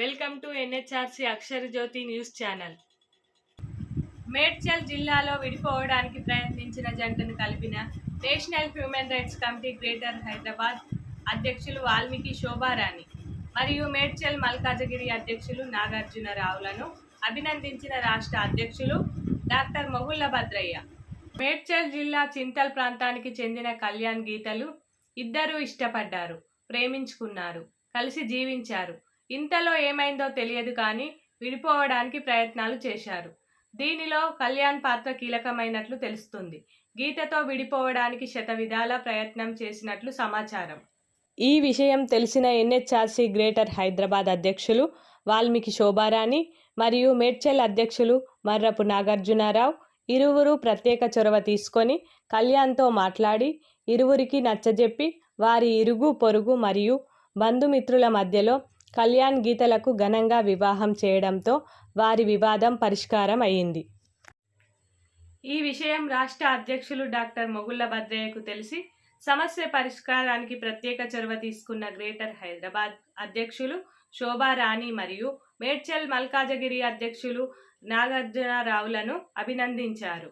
Welcome to NHRC Akshara Jyothi news channel. Medchal జిల్లాలో విడిపోవడానికి ప్రయత్నించిన జంటను కలిపిన national human rights committee greater Hyderabad అధ్యక్షులు వాల్మీకి శోభారాణి మరియు మేడ్చల్ మల్కాజగిరి అధ్యక్షులు నాగార్జునరావులను అభినందించిన రాష్ట్ర అధ్యక్షులు డాక్టర్ మొగుళ్ళ భద్రయ్య. మేడ్చల్ జిల్లా చింతల్ ప్రాంతానికి చెందిన కళ్యాణ్ గీతలు ఇద్దరూ ఇష్టపడ్డారు ప్రేమించుకున్నారు కలిసి జీవించారు. ఇంతలో ఏమైందో తెలియదు కానీ విడిపోవడానికి ప్రయత్నాలు చేశారు. దీనిలో కళ్యాణ్ పాత్ర కీలకమైనట్లు తెలుస్తుంది. గీతతో విడిపోవడానికి శత విధాల ప్రయత్నం చేసినట్లు సమాచారం. ఈ విషయం తెలిసిన ఎన్హెచ్ఆర్సీ గ్రేటర్ హైదరాబాద్ అధ్యక్షులు వాల్మీకి శోభారాణి మరియు మేడ్చల్ అధ్యక్షులు మర్రపు నాగార్జునరావు ఇరువురు ప్రత్యేక చొరవ తీసుకొని కళ్యాణ్తో మాట్లాడి ఇరువురికి నచ్చజెప్పి వారి ఇరుగు పొరుగు మరియు బంధుమిత్రుల మధ్యలో కళ్యాణ్ గీతలకు ఘనంగా వివాహం చేయడంతో వారి వివాదం పరిష్కారం అయింది ఈ విషయం రాష్ట్ర అధ్యక్షులు డాక్టర్ మొగుళ్ళ భద్రయ్యకు తెలిసి సమస్య పరిష్కారానికి ప్రత్యేక చొరవ తీసుకున్న గ్రేటర్ హైదరాబాద్ అధ్యక్షులు శోభారాణి మరియు మేడ్చల్ మల్కాజగిరి అధ్యక్షులు నాగార్జునరావులను అభినందించారు.